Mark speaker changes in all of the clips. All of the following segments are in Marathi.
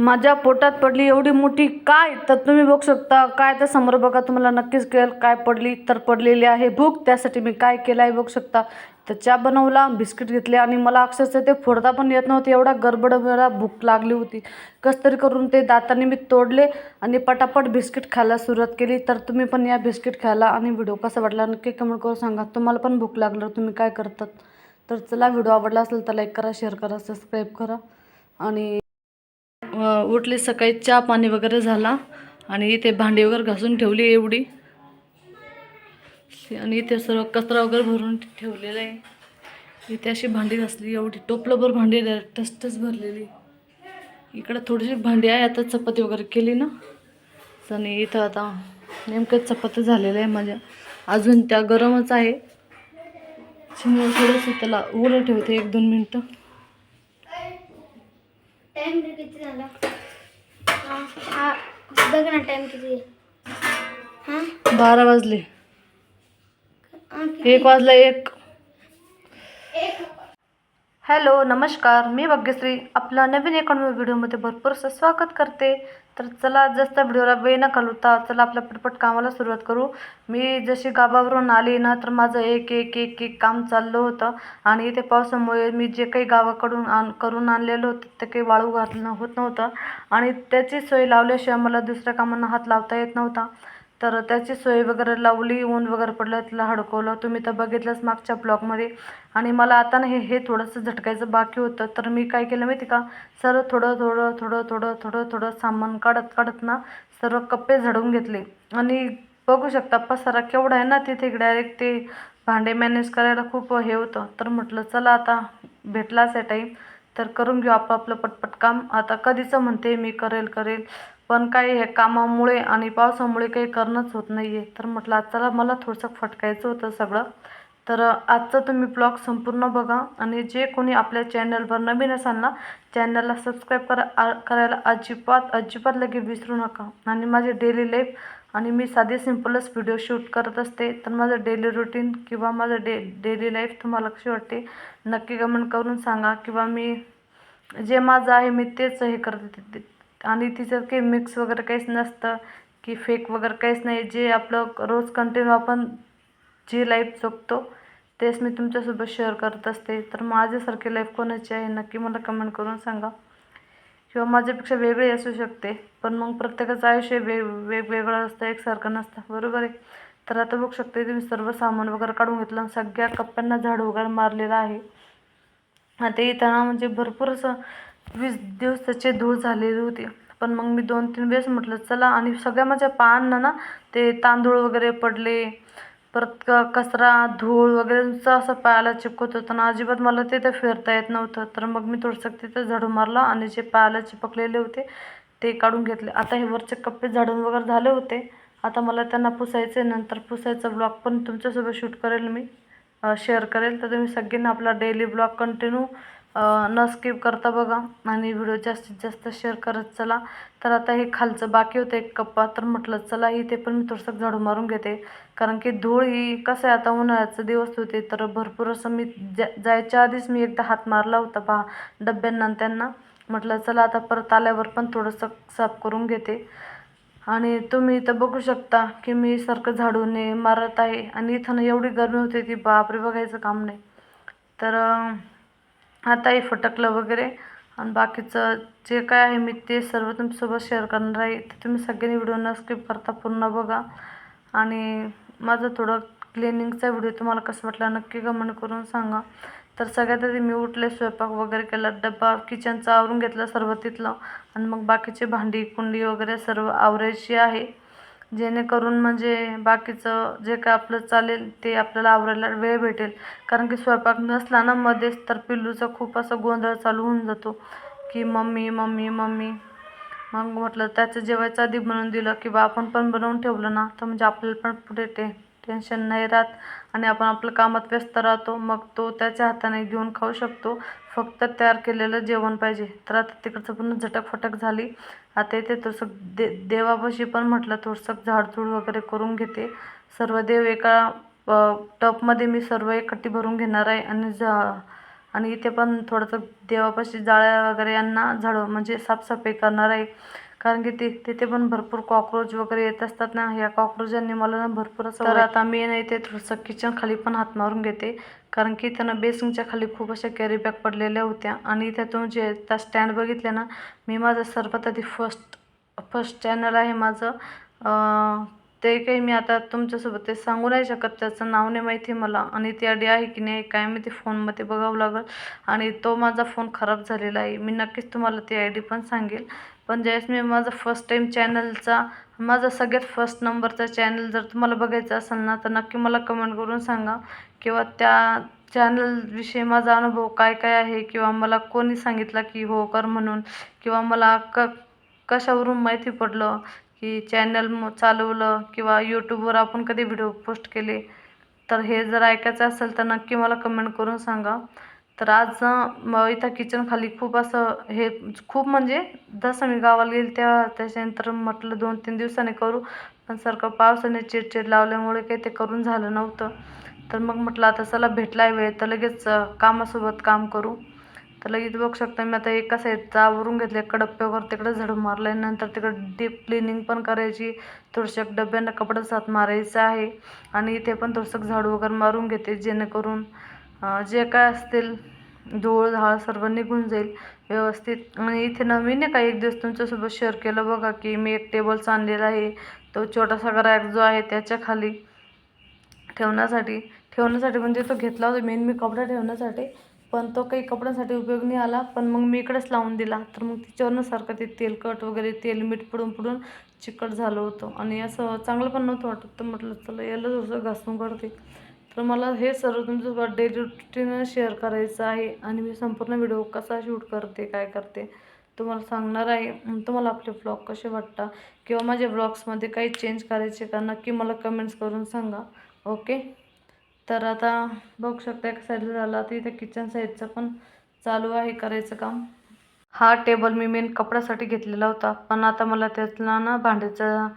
Speaker 1: माझ्या पोटात पडली एवढी मोठी काय? तर तुम्ही बघू शकता काय तर समोर बघा तुम्हाला नक्कीच कळेल काय पडली तर पडलेली आहे भूक. त्यासाठी मी काय केलं आहे बघू शकता. तर चहा बनवला बिस्किट घेतले आणि मला अक्षरशः ते फोडता पण येत नव्हते. एवढा गडबड मला भूक लागली होती. कसतरी करून ते दाताने मी तोडले आणि पटापट बिस्किट खायला सुरुवात केली. तर तुम्ही पण या बिस्किट खायला आणि व्हिडिओ कसा वाटला नक्की कमेंट करून सांगा. तुम्हाला पण भूक लागल्यावर तुम्ही काय करतात? तर चला व्हिडिओ आवडला असेल तर लाईक करा शेअर करा सबस्क्राईब करा आणि उठले सकाळी चहा पाणी वगैरे झाला आणि इथे भांडी वगैरे घासून ठेवली एवढी. आणि इथे सर्व कचरा वगैरे भरून ठेवलेला आहे. इथे अशी भांडी घासली एवढी टोपलंभर भांडी टस्टच भरलेली. इकडं थोडीशी भांडी आहे आता चपाती वगैरे केली ना. आणि इथं आता नेमकं चपाती झालेलं आहे माझ्या. अजून त्या गरमच आहे. त्यामुळे थोडंसं त्याला ओलं ठेवते एक दोन मिनटं.
Speaker 2: टाइम किती झाला हा बघ ना टाइम किती हा?
Speaker 1: बारा वाजले? एक वाजला एक। हॅलो नमस्कार मी भाग्यश्री आपलं नवीन एका व्हिडिओमध्ये भरपूरसं स्वागत करते. तर चला जास्त व्हिडिओला वेळ न घालवता चला आपल्या पटपट कामाला सुरुवात करू. मी जशी गावावरून आली ना तर माझं एक एक एक एक काम चाललं होतं. आणि इथे पावसामुळे मी जे काही गावाकडून आण करून आणलेलं होतं ते काही वाळू घातलं होत नव्हतं. आणि त्याची सोय लावल्याशिवाय मला दुसऱ्या कामांना हात लावता येत नव्हता. तर त्याची सोय वगैरे लावली ऊन वगैरे पडलं तिला हडकवलं. तुम्ही तर बघितलंच मागच्या ब्लॉगमध्ये. आणि मला आता ना हे हे थोडंसं झटकायचं बाकी होतं. तर मी काय केलं माहिती का? सर थोडं थोडं थोडं थोडं थोडं थोडं सामान काढत काढत ना सर्व कप्पे झडून घेतले. आणि बघू शकता पसारा केवढा आहे ना तिथे डायरेक्ट ते भांडे मॅनेज करायला खूप हे होतं. तर म्हटलं चला आता भेटलाच आहे टाईम तर करून घेऊ आपापलं पटपट काम. आता कधीचं म्हणते मी करेल करेल. पण काही हे कामामुळे आणि पावसामुळे काही करणंच होत नाही आहे तर म्हटलं आज चला मला थोडंसं फटकायचं होतं सगळं. तर आजचा तुम्ही ब्लॉग संपूर्ण बघा आणि जे कोणी आपल्या चॅनलवर नवीन असाल ना चॅनलला सबस्क्राईब करा करायला अजिबात अजिबात लगे विसरू नका. आणि माझे डेली लाईफ आणि मी साधे सिम्पलच व्हिडिओ शूट करत असते तर माझं डेली रुटीन किंवा माझं डे डेली लाईफ तुम्हाला कशी वाटते नक्की कमेंट करून सांगा. किंवा मी जे माझं आहे मी तेच हे करते आणि तिच्यात काही मिक्स वगैरे काहीच नसतं की फेक वगैरे काहीच नाही. जे आपलं रोज कंटिन्यू आपण जी लाईफ जगतो तेच मी तुमच्यासोबत शेअर करत असते. तर माझ्यासारखी लाईफ कोणाची आहे नक्की मला कमेंट करून सांगा. किंवा माझ्यापेक्षा वेगळी असू शकते पण मग प्रत्येकाचं आयुष्य वेग वेगवेगळं असतं एकसारखं नसतं. बरोबर आहे? तर आता बघू शकते तुम्ही सर्व सामान वगैरे काढून घेतलं सगळ्या कप्प्यांना झाड वगैरे मारलेलं आहे. आता येताना म्हणजे भरपूर असं वीस दिवसाचे धूळ झालेली होती. पण मग मी दोन तीन वेळेस म्हटलं चला. आणि सगळ्या माझ्या पायांना ना ते तांदूळ वगैरे पडले. परत क कचरा धूळ वगैरेचं असं पायाला चिपकत होतं ना अजिबात मला तिथं फिरता येत नव्हतं. तर मग मी थोडंसं तिथं झाडू मारला आणि जे पायाला चिपकलेले होते ते काढून घेतले. आता हे वरचे कप्पे झाडून वगैरे झाले होते. आता मला त्यांना पुसायचे नंतर पुसायचा ब्लॉग पण तुमच्यासोबत शूट करेल मी शेअर करेल. तर तुम्ही सगळ्यांना आपला डेली ब्लॉग कंटिन्यू न स्किप करता बघा आणि व्हिडिओ जास्तीत जास्त शेअर करत चला. तर आता हे खालचं बाकी होतं एक कप्पा. तर म्हटलं चला इथे पण मी थोडंसं झाडू मारून घेते. कारण की धूळ ही कसं आहे आता उन्हाळ्याचं दिवस होते तर भरपूर असं मी जा जायच्या आधीच मी एकदा हात मारला होता पहा डब्यांना आणि त्यांना. म्हटलं चला आता परत आल्यावर पण थोडंसं साफ करून घेते. आणि तुम्ही इथं बघू शकता की मी सारखं झाडूने मारत आहे. आणि इथं ना एवढी गरमी होते ती बापरे बघायचं काम नाही. तर हाताही फटकलं वगैरे. आणि बाकीचं जे काय आहे मी ते सर्व तुमच्यासोबत शेअर करणार आहे. तर तुम्ही सगळ्यांनी व्हिडिओ न स्किप करता पूर्ण बघा. आणि माझं थोडं क्लिनिंगचा व्हिडिओ तुम्हाला कसं वाटला नक्की कमेंट करून सांगा. तर सगळ्यात आधी मी उठले स्वयंपाक वगैरे केला डब्बा किचनचा आवरून घेतला सर्व तिथलं. आणि मग बाकीचे भांडी कुंडी वगैरे सर्व आवरायची आहे. जेणेकरून म्हणजे बाकीचं जे काय आपलं चालेल ते आपल्याला आवरायला वेळ भेटेल. कारण की स्वयंपाक नसला ना मध्येच तर पिल्लूचा खूप असा गोंधळ चालू होऊन जातो. की मम्मी मम्मी मम्मी. मग म्हटलं त्याचं जेवायचं आधी बनवून दिलं किंवा आपण पण बनवून ठेवलं ना तर म्हणजे आपल्याला पण पुढे ते टेन्शन नाही राहत आणि आपण आपल्या कामात व्यस्त राहतो मग तो त्याच्या हाताने घेऊन खाऊ शकतो. फक्त तयार केलेलं जेवण पाहिजे. तर आता तिकडचं पूर्ण झटकफटक झाली. आता इथे थोडंसं दे देवापाशी पण म्हटलं थोडंसं झाडझूड वगैरे करून घेते. सर्व देव एका टपमध्ये मी सर्व एकट्टी भरून घेणार आहे आणि झा आणि इथे पण थोडंसं देवापाशी जाळ्या वगैरे यांना झाडं म्हणजे साफसफाई करणार आहे. कारण की ते तिथे पण भरपूर कॉक्रोच वगैरे येत असतात ना. या कॉक्रोचांनी मला ना भरपूर असं तर आता मी नाही ते थोडंसं किचन खाली पण हात मारून घेते. कारण की त्यांना बेसिंगच्या खाली खूप अशा कॅरी बॅग पडलेल्या होत्या. आणि इथे तुम्ही जे त्या स्टँड बघितले ना मी माझं सर्वात आधी फर्स्ट फर्स्ट चॅनल आहे माझं ते काही मी आता तुमच्यासोबत ते सांगू नाही शकत. त्याचं नाव नाही माहिती मला. आणि ती आडी आहे की नाही काय मी ते फोनमध्ये बघावं लागेल. आणि तो माझा फोन खराब झालेला आहे. मी नक्कीच तुम्हाला ती आय डी पण सांगेल. पण ज्यावेळेस मी माझा फर्स्ट टाईम चॅनलचा माझा सगळ्यात फर्स्ट नंबरचा चॅनल जर तुम्हाला बघायचा असेल ना तर नक्की मला कमेंट करून सांगा. किंवा त्या चॅनलविषयी माझा अनुभव काय काय आहे? किंवा मला कोणी सांगितलं की हो कर म्हणून. किंवा मला क कशावरून माहिती पडलं? की चॅनल मग चालवलं किंवा यूट्यूबवर आपण कधी व्हिडिओ पोस्ट केले तर हे जर ऐकायचं असेल तर नक्की मला कमेंट करून सांगा. तर आज मग इथं किचनखाली खूप असं हे खूप म्हणजे जसं मी गावाला गेली तेव्हा त्याच्यानंतर म्हटलं दोन तीन दिवसांनी करू पण सारखं पावसाने चिडचिड लावल्यामुळे काही ते करून झालं नव्हतं. तर मग म्हटलं आता चला भेटला आहे वेळ तर लगेच कामासोबत काम करू. तर लगेच बघू शकता मी आता एका साईडचा आवरून घेतले कडप्प्यावर तिकडे झडून मारलं नंतर तिकडे डीप क्लिनिंग पण करायची थोडशा डब्यांना कपडा साथ मारायचं आहे आणि इथे पण थोडंसं झाडू वगैरे मारून घेते जेणेकरून जे काय असतील धूळ झाळ सर्व निघून जाईल व्यवस्थित. आणि इथे नवीन नाही का एक दिवस तुमच्यासोबत शेअर केलं बघा की मी एक टेबल्स आणलेला आहे तो छोटासा रॅक जो आहे त्याच्याखाली ठेवण्यासाठी ठेवण्यासाठी म्हणजे तो घेतला होता मेन मी कपडा ठेवण्यासाठी. पण तो काही कपड्यांसाठी उपयोग नाही आला. पण मग मी इकडेच लावून दिला. तर मग तिच्यावरनं सारखं ते तेलकट वगैरे तेल मीठ पडून पडून चिकट झालं होतं. आणि असं चांगलं पण नव्हतं वाटत. तर म्हटलं चला याला थोडंसं घासून काढते. तर मला हे सर्व तुमच्यासोबत डेली रुटीन शेअर करायचं आहे. आणि मी संपूर्ण व्हिडिओ कसा शूट करते काय करते तुम्हाला सांगणार आहे. तुम्हाला आपले ब्लॉग कसे वाटतात? किंवा माझ्या ब्लॉग्समध्ये काही चेंज करायचे का? नक्की मला कमेंट्स करून सांगा. ओके तर आता बघू शकता एका साईडला झालं. आता इथे किचन साईडचं पण चालू आहे करायचं काम. हा टेबल मी मेन कपड्यासाठी घेतलेला होता. पण आता मला त्यातला ना भांड्याचं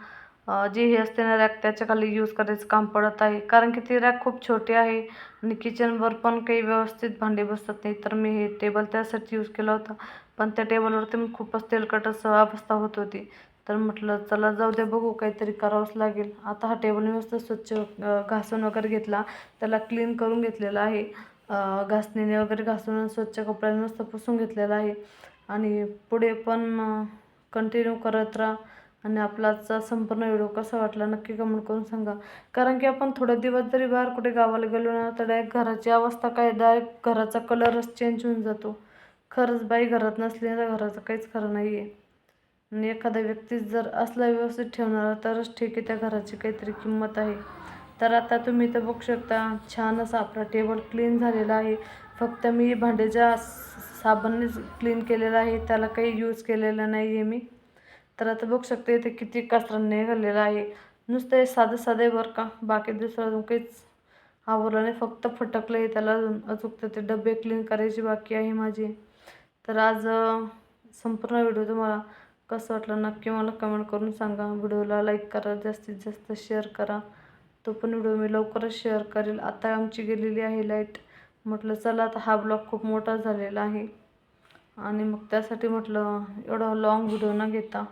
Speaker 1: जे हे असते ना रॅक त्याच्याखाली यूज करायचं काम पडत आहे. कारण की ती रॅक खूप छोटी आहे आणि किचनवर पण काही व्यवस्थित भांडे बसत नाही तर मी हे टेबल त्यासाठी यूज केला होता. पण त्या टेबलवरती मग खूपच तेलकट असं अवस्था होत होती. तर म्हटलं चला जाऊ दे बघू काहीतरी करावंच लागेल. आता हा टेबल व्यवस्थित मस्त स्वच्छ घासून वगैरे घेतला. त्याला क्लीन करून घेतलेला आहे. घासणीने वगैरे घासून स्वच्छ कपड्याने मस्त पुसून घेतलेला आहे. आणि पुढे पण कंटिन्यू करत राहा. आणि आपलाचा संपूर्ण व्हिडिओ कसा वाटला नक्की कमेंट करून सांगा. कारण की आपण थोडे दिवस जरी बाहेर कुठे गावाला गेलो ना तर डायरेक्ट घराची अवस्था काय? डायरेक्ट घराचा कलरच चेंज होऊन जातो. खरंच बाई घरात नसली तर घराचं काहीच खरं नाही आहे आणि एखादा व्यक्ती जर असला व्यवस्थित ठेवणारा तरच ठीक आहे त्या घराची काहीतरी किंमत आहे. तर आता तुम्ही इथं बघू शकता छान असा आपला टेबल क्लीन झालेला आहे. फक्त मी भांड्याच्या साबणने क्लीन केलेला आहे त्याला काही यूज केलेला नाही आहे मी. तर आता बघू शकते इथे किती कचरा निघालेला आहे. नुसतं हे साधं साधं बरं का. बाकी दुसरं अजून काहीच आवरलं नाही. फक्त फटकलं आहे त्याला अजून. अचूक तर ते डबे क्लीन करायची बाकी आहे माझी. तर आज संपूर्ण व्हिडिओ तुम्हाला कसं वाटलं नक्की मला कमेंट करून सांगा. व्हिडिओला लाईक करा जास्तीत जास्त शेअर करा. तो पण व्हिडिओ मी लवकरच शेअर करेल. आता आमची गेलेली आहे लाइट म्हटलं चला आता हा ब्लॉग खूप मोठा झालेला आहे. आणि मग त्यासाठी म्हटलं एवढा लॉंग व्हिडिओ न घेता.